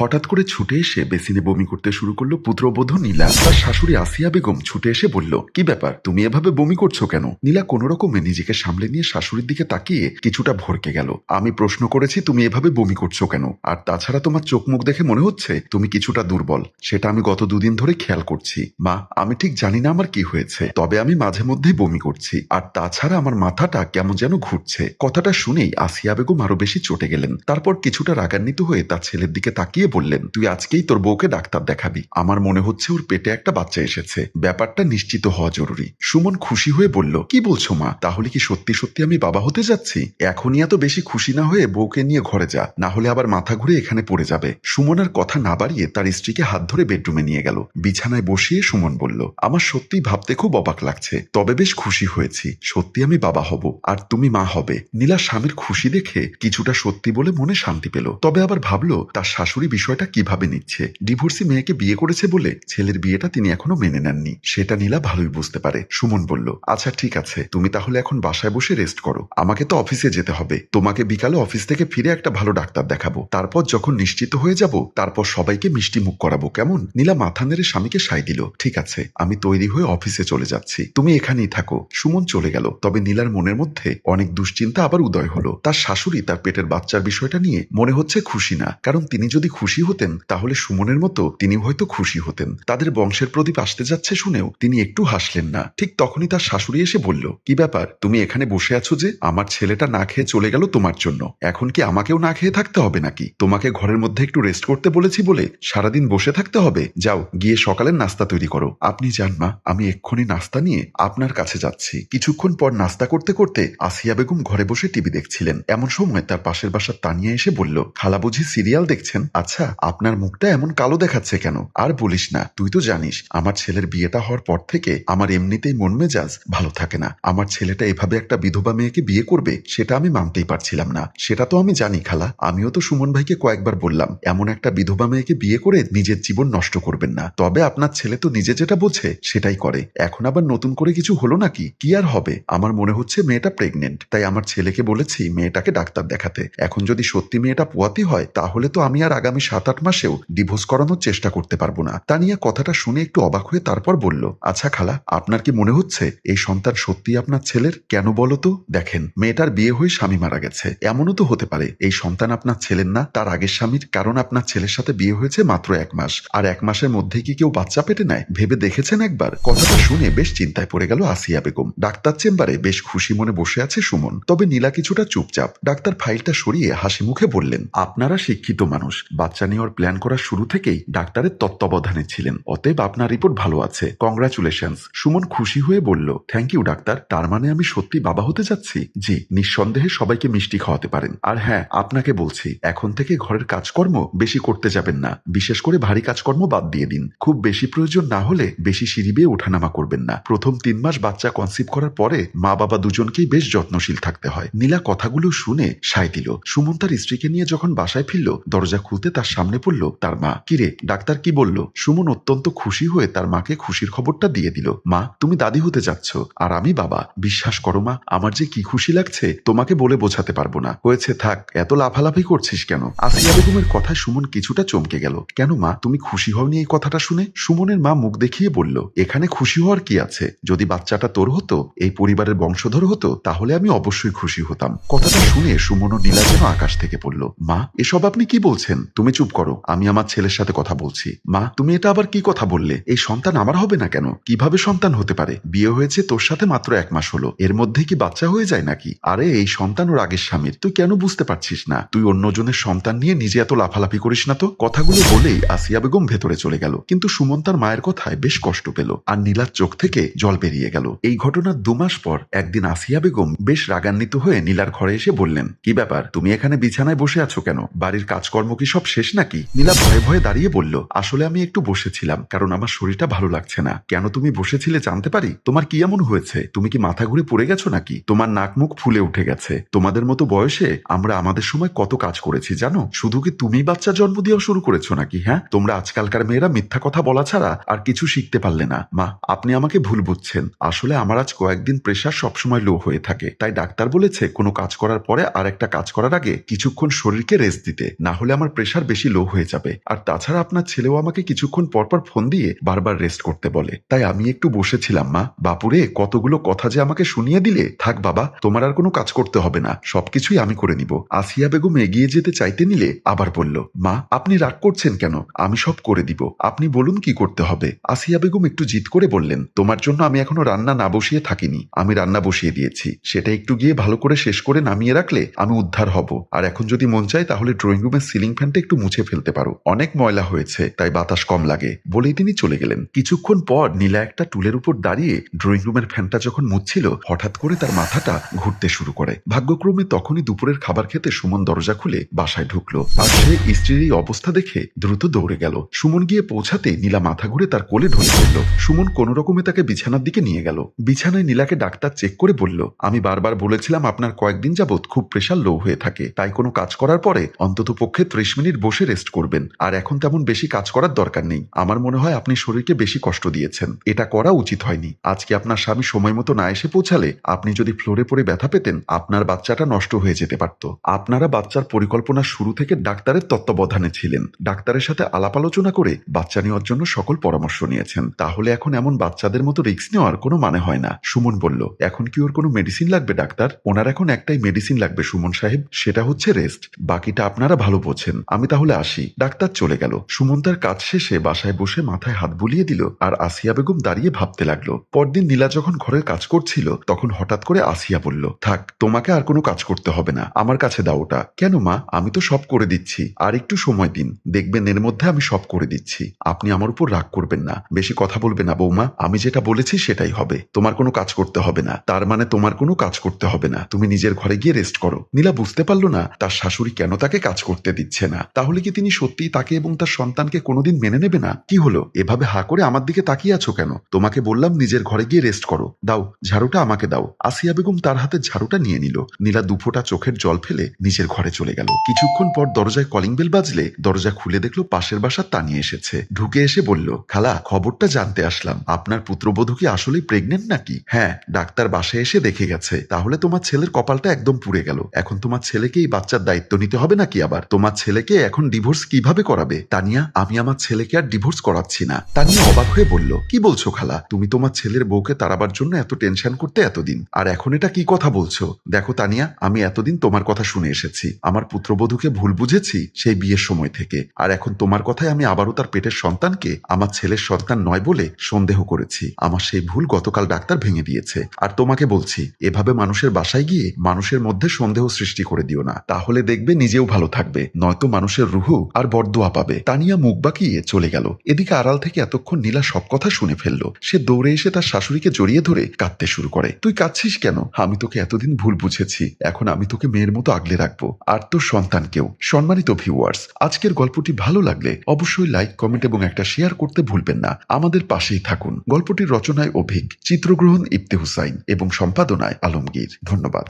হঠাৎ করে ছুটে এসে বেসিনে বমি করতে শুরু করল পুত্রবধূ নীলা। তার শাশুড়ি আসিয়া বেগম ছুটে এসে বলল, কি ব্যাপার? তুমি এভাবে বমি করছ কেন? নীলা কোনো রকমে নিজেকে সামলে নিয়ে শাশুড়ির দিকে তাকিয়ে কিছুটা ভরকে গেল। আমি প্রশ্ন করেছি, তুমি এভাবে বমি করছ কেন? আর তাছাড়া তোমার চোখ মুখ দেখে মনে হচ্ছে তুমি কিছুটা দুর্বল। সেটা আমি গত দুদিন ধরে খেয়াল করছি। মা, আমি ঠিক জানি না আমার কি হয়েছে, তবে আমি মাঝে মধ্যেই বমি করছি। আর তাছাড়া আমার মাথাটা কেমন যেন ঘুরছে। কথাটা শুনেই আসিয়া বেগম আরও বেশি চটে গেলেন। তারপর কিছুটা রাগান্বিত হয়ে তার ছেলের দিকে তাকিয়ে বললেন, তুই আজকেই তোর বউকে ডাক্তার দেখাবি। আমার মনে হচ্ছে ওর পেটে একটা বাচ্চা এসেছে। ব্যাপারটা নিশ্চিত হওয়া জরুরি। সুমন খুশি হয়ে বলল, কি বলছো মা? তাহলে কি সত্যি সত্যি আমি বাবা হতে যাচ্ছি? এখনই এত বেশি খুশি না হয়ে বউকে নিয়ে ঘরে যা, না হলে আবার মাথা ঘুরে এখানে পড়ে যাবে। সুমন আর কথা না বাড়িয়ে তার স্ত্রীকে হাত ধরে বেডরুমে নিয়ে গেল। বিছানায় বসিয়ে সুমন বলল, আমার সত্যি ভাবতে খুব অবাক লাগছে। তবে বেশ খুশি হয়েছি। সত্যি আমি বাবা হব, আর তুমি মা হবে। নীলা স্বামীর খুশি দেখে কিছুটা সত্যি বলে মনে শান্তি পেল। তবে আবার ভাবলো, তার শাশুড়ি বিষয়টা কীভাবে নিচ্ছে? ডিভোর্সি মেয়েকে বিয়ে করেছে বলে ছেলের বিয়েটা তিনি এখনও মেনে নেননি। সেটা নীলা ভালোই বুঝতে পারে। সুমন বলল আচ্ছা ঠিক আছে। তুমি তাহলে এখন বাসায় বসে রেস্ট করো। আমাকে তো অফিসে যেতে হবে। তোমাকে বিকালে অফিস থেকে ফিরে একটা ভালো ডাক্তার দেখাবো। তারপর যখন নিশ্চিত হয়ে যাব, তারপর সবাইকে মিষ্টি মুখ করাবো, কেমন? নীলা মাথা নেড়ে স্বামীকে সাই দিল, ঠিক আছে, আমি তৈরি হয়ে অফিসে চলে যাচ্ছি। তুমি এখানেই থাকো। সুমন চলে গেল। তবে নীলার মনের মধ্যে অনেক দুশ্চিন্তা আবার উদয় হলো। তার শাশুড়ি তার পেটের বাচ্চার বিষয়টা নিয়ে মনে হচ্ছে খুশি না। কারণ তিনি যদি খুশি হতেন, তাহলে সুমনের মতো তিনি হয়তো খুশি হতেন। তাদের বংশের প্রদীপ আসতে যাচ্ছে শুনেও তিনি একটু হাসলেন না। ঠিক তখনই তার শাশুড়ি এসে বলল, কি ব্যাপার? তুমি এখানে বসে আছো যে? আমার ছেলেটা না খেয়ে চলে গেল তোমার জন্য। এখন কি আমাকেও না খেয়ে থাকতে হবে নাকি? তোমাকে ঘরের মধ্যে একটু রেস্ট করতে বলেছি বলে সারাদিন বসে থাকতে হবে? যাও, গিয়ে সকালের নাস্তা তৈরি করো। আপনি যান মা, আমি এক্ষুনি নাস্তা নিয়ে আপনার কাছে যাচ্ছি। কিছুক্ষণ পর নাস্তা করতে করতে আসিয়া বেগম ঘরে বসে টিভি দেখছিলেন। এমন সময় তার পাশের বাসার তানিয়া এসে বলল খালা বুঝি সিরিয়াল দেখছেন? আচ্ছা আপনার মুখটা এমন কালো দেখাচ্ছে কেন? আর বলিস না, তুই তো জানিস, আমার ছেলের বিয়েটা হওয়ার পর থেকে আমার এমনিতেই মন মেজাজ ভালো থাকে না। আমার ছেলেটা এভাবে একটা বিধবা মেয়েকে বিয়ে করবে, সেটা আমি মানতেই পারছিলাম না। সেটা তো আমি জানি, খালা। আমিও তো সুমন ভাইকে কয়েকবার বললাম, এমন একটা বিধবা মেয়েকে বিয়ে করে নিজের জীবন নষ্ট করবেন না। তবে আপনার ছেলে তো নিজে যেটা বোঝে, সেটাই করে। এখন আবার নতুন করে কিছু হলো নাকি? কি আর হবে? আমার মনে হচ্ছে মেয়েটা প্রেগনেন্ট তাই আমার ছেলেকে বলেছি মেয়েটাকে ডাক্তার দেখাতে। এখন যদি সত্যি মেয়েটা পোয়াতি হয়, তাহলে তো আমি আর আগামী সাত আট মাসেও ডিভোর্স করানোর চেষ্টা করতে পারব না। তানিয়া কথাটা শুনে একটু অবাক হয়ে তারপর বলল আচ্ছা খালা, আপনার কি মনে হচ্ছে এই সন্তান সত্যি আপনার ছেলের? কেন বলো তো? দেখেন, মেয়েটার বিয়ে হয়ে স্বামী মারা গেছে। এমনও তো হতে পারে, এই সন্তান আপনার ছেলের না, তার আগের স্বামীর কারণ আপনার ছেলের সাথে বিয়ে হয়েছে মাত্র এক মাস। আর এক মাসের মধ্যে কি কেউ বাচ্চা পেটে নেয়? ভেবে দেখেছেন একবার? কথাটা শুনে বেশ চিন্তায় পড়ে গেল আসিয়া বেগম। ডাক্তার চেম্বারে বেশ খুশি মনে বসে আছে সুমন। তবে নীলা কিছুটা চুপচাপ। ডাক্তার ফাইলটা সরিয়ে হাসি মুখে বললেন, আপনারা শিক্ষিত মানুষ। বাচ্চা নেওয়ার প্ল্যান করার শুরু থেকেই ডাক্তারের তত্ত্বাবধানে ছিলেন। অতএব আপনার রিপোর্ট ভালো আছে। কংগ্রাচুলেশনস সুমন খুশি হয়ে বলল থ্যাংক ইউ ডাক্তার। তার মানে আমি সত্যি বাবা হতে যাচ্ছি? জি, নিঃসন্দেহে সবাইকে মিষ্টি খাওয়াতে পারেন। আর হ্যাঁ আপনাকে বলছি, এখন থেকে ঘরের কাজকর্ম বেশি করতে যাবেন না। বিশেষ করে ভারী কাজকর্ম বাদ দিয়ে দিন। খুব বেশি প্রয়োজন না হলে বেশি সিঁড়ি বেয়ে ওঠানামা করবেন না। প্রথম তিন মাস বাচ্চা কনসিভ করার পরে মা বাবা দুজনকেই বেশ যত্নশীল থাকতে হয়। নীলা কথাগুলো শুনে সাই দিল। সুমন তার স্ত্রীকে নিয়ে যখন বাসায় ফিরল, দরজা খুলতে তার সামনে পড়ল তার মা। কিরে, ডাক্তার কি বলল? সুমন অত্যন্ত খুশি হয়ে তার মাকে খুশির খবরটা দিয়ে দিল। মা, তুমি দাদি হতে যাচ্ছ, আর আমি বাবা। বিশ্বাস করো মা, আমার যে কি খুশি লাগছে, তোমাকে বলে বোঝাতে পারব না। হয়েছে থাক, এত লাফালাফি করছিস কেন? আসিয়া বেগমের কথায় সুমন কিছুটা চমকে গেল। কেন মা, তুমি খুশি হওনি এই কথাটা শুনে? সুমনের মা মুখ দেখিয়ে বলল, এখানে খুশি হওয়ার কি আছে? যদি বাচ্চাটা তোর হতো, এই পরিবারের বংশধর হতো, তাহলে আমি অবশ্যই খুশি হতাম। কথাটা শুনে সুমন ও নীলা যেন আকাশ থেকে পড়ল। মা, এসব আপনি কি বলছেন? তুমি চুপ করো, আমি আমার ছেলের সাথে কথা বলছি। মা, তুমি এটা আবার কি কথা বললে? এই সন্তান আমার হবে না কেন? কীভাবে সন্তান হতে পারে? বিয়ে হয়েছে, তোর সাথে মাত্র এক মাস হলো। এর মধ্যে কি বাচ্চা হয়ে যায় নাকি? আরে, এই সন্তান ওর আগের স্বামীর। তুই কেন বুঝতে পারছিস না? তুই অন্যজনের সন্তান নিয়ে নিজে এত লাফালাফি করিস না তো? কথাগুলো বলেই আসিয়া বেগম ভেতরে চলে গেল। কিন্তু সুমন তার মায়ের কথায় বেশ কষ্ট পেল আর নীলার চোখ থেকে জল বেরিয়ে গেল। এই ঘটনার দু মাস পর একদিন আসিয়া বেগম বেশ রাগান্বিত হয়ে নীলার ঘরে এসে বললেন, কি ব্যাপার? তুমি এখানে বিছানায় বসে আছো কেন? বাড়ির কাজকর্ম কি সব শেষ নাকি? নীলা ভয়ে ভয়ে দাঁড়িয়ে বলল, আসলে আমি একটু বসেছিলাম, কারণ আমার শরীরটা ভালো লাগছে না। কেন তুমি বসেছিলে জানতে পারি? তোমার কি এমন হয়েছে? তুমি কি মাথা ঘুরে পড়ে গেছো নাকি? তোমার নাক মুখ ফুলে উঠে গেছে। তোমাদের মতো বয়সে আমরা আমাদের সময় কত কাজ করেছি, জানো? শুধু কি তুমি বাচ্চা জন্ম দেওয়া শুরু করেছ নাকি হ্যাঁ? তোমরা আজকালকার মেয়েরা মিথ্যা কথা বলা ছাড়া আর কিছু শিখতে পারলে না। মা, আপনি আমাকে ভুল বুঝছেন। আসলে আমার আজ কয়েকদিন প্রেশার সবসময় লো হয়ে থাকে। তাই ডাক্তার বলেছে, কোনো কাজ করার পরে আর একটা কাজ করার আগে কিছুক্ষণ শরীরকে রেস্ট দিতে। না হলে আমার প্রেশার বেশি লো হয়ে যাবে। আর তাছাড়া আপনার ছেলেও আমাকে কিছুক্ষণ পরপর ফোন দিয়ে বারবার রেস্ট করতে বলে। তাই আমি একটু বসেছিলাম, মা। বাপুরে, কতগুলো কথা যে আমাকে শুনিয়ে দিলে। থাক বাবা, তোমার আর কোনো কাজ করতে হবে না। সবকিছুই আমি করে নিব। আসিয়া বেগম এগিয়ে যেতে চাইতে নিলে আবার বলল, মা, আপনি রাগ করছেন কেন? আমি সব করে দিব। আপনি বলুন কি করতে হবে? আসিয়া বেগম একটু জিদ করে বললেন, তোমার জন্য আমি এখনও রান্না না বসিয়ে থাকিনি। আমি রান্না বসিয়ে দিয়েছি। সেটা একটু গিয়ে ভালো করে শেষ করে নামিয়ে রাখলে আমি উদ্ধার হব। আর এখন যদি মন চায় তাহলে ড্রয়িং রুমের সিলিং ফ্যানটা একটু মুছে ফেলতে পারো। অনেক ময়লা হয়েছে, তাই বাতাস কম লাগে। বলেই তিনি চলে গেলেন। কিছুক্ষণ পর নীলা একটা টুলের উপর দাঁড়িয়ে ড্রয়িং রুমের ফ্যানটা যখন মুছছিল, হঠাৎ করে তার মাথাটা ঘুরতে শুরু করে। ভাগ্যক্রমে তখনই দুপুরের খাবার খেতে সুমন দরজা খুলে বাসায় ঢুকলো। আর সে স্ত্রীর এই অবস্থা দেখে দ্রুত দৌড়ে গেল। সুমন গিয়ে পৌঁছাতে নীলা মাথা ঘুরে তার কোলে ঢলে পড়ল। সুমন কোনো রকমে তাকে বিছানার দিকে নিয়ে গেল। বিছানায় নীলাকে ডাক্তার চেক করে বলল, আমি বারবার বলেছিলাম আপনার কয়েকদিন যাবৎ খুব প্রেশার লো হয়ে থাকে। তাই কোনো কাজ করার পরে অন্তত পক্ষে ত্রিশ মিনিট বসে রেস্ট করবেন। আর এখন তেমন বেশি কাজ করার দরকার নেই। আমার মনে হয় আপনি শরীরকে বেশি কষ্ট দিয়েছেন। এটা করা উচিত হয়নি। আজকে আপনার স্বামী সময় মতো না এসে পৌঁছালে আপনি যদি ফ্লোরে পড়ে ব্যথা পেতেন, আপনার বাচ্চাটা নষ্ট হয়ে যেতে পারত। আপনারা বাচ্চার পরিকল্পনা শুরু থেকে ডাক্তারের তত্ত্বাবধানে ছিলেন। ডাক্তারের সাথে আলাপ আলোচনা করে বাচ্চা নেওয়ার জন্য সকল পরামর্শ নিয়েছেন। তাহলে এখন এমন বাচ্চাদের মতো রিস্ক নেওয়ার কোনো মানে হয় না, সুমন বলল। এখন কি ওর কোনো মেডিসিন লাগবে, ডাক্তার? ওনার এখন একটাই মেডিসিন লাগবে, সুমন সাহেব। সেটা হচ্ছে রেস্ট বাকিটা আপনারা ভালো বোঝেন। আমি তাহলে আসি। ডাক্তার চলে গেল। সুমন তার কাজ শেষে বাসায় বসে মাথায় হাত বুলিয়ে দিল আর আসিয়া বেগম দাঁড়িয়ে ভাবতে লাগল। পরদিন নীলা যখন ঘরের কাজ করছিল, তখন হঠাৎ করে আসিয়া বলল, থাক, তোমাকে আর কোনো কাজ করতে হবে না। আমার কাছে দাও ওটা। কেন মা? আমি তো সব করে দিচ্ছি। আর একটু সময় দিন। দেখবেন এর মধ্যে আমি সব করে দিচ্ছি। আপনি আমার উপর রাগ করবেন না। বেশি কথা বলবে না বৌমা। আমি যেটা বলেছি সেটাই হবে। তোমার কোনো কাজ করতে হবে না। তার মানে তোমার কোনো কাজ করতে হবে না। তুমি নিজের ঘরে গিয়ে রেস্ট করো। নীলা বুঝতে পারল না, তার শাশুড়ি কেন তাকে কাজ করতে দিচ্ছে না। তাহলে কি তিনি সত্যিই তাকে এবং তার সন্তানকে কোনোদিন মেনে নেবে না? কি হলো? এভাবে হা করে আমার দিকে তাকিয়ে আছো কেন? তোমাকে বললাম নিজের ঘরে গিয়ে রেস্ট করো। দাও, ঝাড়ুটা আমাকে দাও। আসিয়া বেগম তার হাতে ঝাড়ুটা নিয়ে নিল। নীলা দুফোটা চোখের জল ফেলে নিজের ঘরে চলে গেল। কিছুক্ষণ পর দরজায় কলিং বেল বাজলে দরজা খুলে দেখল পাশের বাসার তানিয়ে এসেছে। ঢুকে এসে বলল, খালা, খবরটা জানতে আসলাম। আপনার পুত্রবধূ কি আসলেই প্রেগনেন্ট নাকি? হ্যাঁ ডাক্তার বাসায় এসে দেখে গেছে। তাহলে তোমার ছেলের কপালটা একদম পুড়ে গেল। এখন তোমার ছেলেকেই বাচ্চার দায়িত্ব নিতে হবে নাকি আবার? তোমার ছেলেকে এখন ডিভোর্স কীভাবে করাবে? তানিয়া, আমি আমার ছেলেকে আর ডিভোর্স করাচ্ছি না। তানিয়া অবাক হয়ে বলল, কি বলছো খালা? তুমি তোমার ছেলের বউকে তাড়াবার জন্য এত টেনশন করতে এতদিন। আর এখন এটা কি কথা বলছো? দেখো তানিয়া, আমি এতদিন তোমার কথা শুনে এসেছি। আমার পুত্রবধূকে ভুল বুঝেছি সেই বিয়ের সময় থেকে। আর এখন তোমার কথায় আমি আবারও তার পেটের সন্তানকে, আমার ছেলের সন্তান নয় বলে সন্দেহ করেছি। আমার সেই ভুল গতকাল ডাক্তার ভেঙে দিয়েছে। আর তোমাকে বলছি, এভাবে মানুষের বাসায় গিয়ে মানুষের মধ্যে সন্দেহ সৃষ্টি করে দিও না। তাহলে দেখবে নিজেও ভালো থাকবে। নয়তো মানুষের রুহু আর বরদোয়া পাবে। তানিয়া মুখ বাঁকিয়ে চলে গেল। এদিকে আড়াল থেকে এতক্ষণ নীলা সব কথা শুনে ফেলল। সে দৌড়ে এসে তার শাশুড়িকে জড়িয়ে ধরে কাঁদতে শুরু করে। তুই কাঁদছিস কেন? আমি তোকে এতদিন ভুল বুঝেছি। এখন আমি তোকে মেয়ের মতো আগলে রাখব। আর তোর সন্তানকেও সম্মানিত ভিউয়ার্স, আজকের গল্পটি ভালো লাগলে অবশ্যই লাইক, কমেন্ট এবং একটা শেয়ার করতে ভুলবেন না। আমাদের পাশেই থাকুন। গল্পটির রচনায় অভিক, চিত্রগ্রহণ ইফতে হুসাইন এবং সম্পাদনায় আলমগীর। ধন্যবাদ।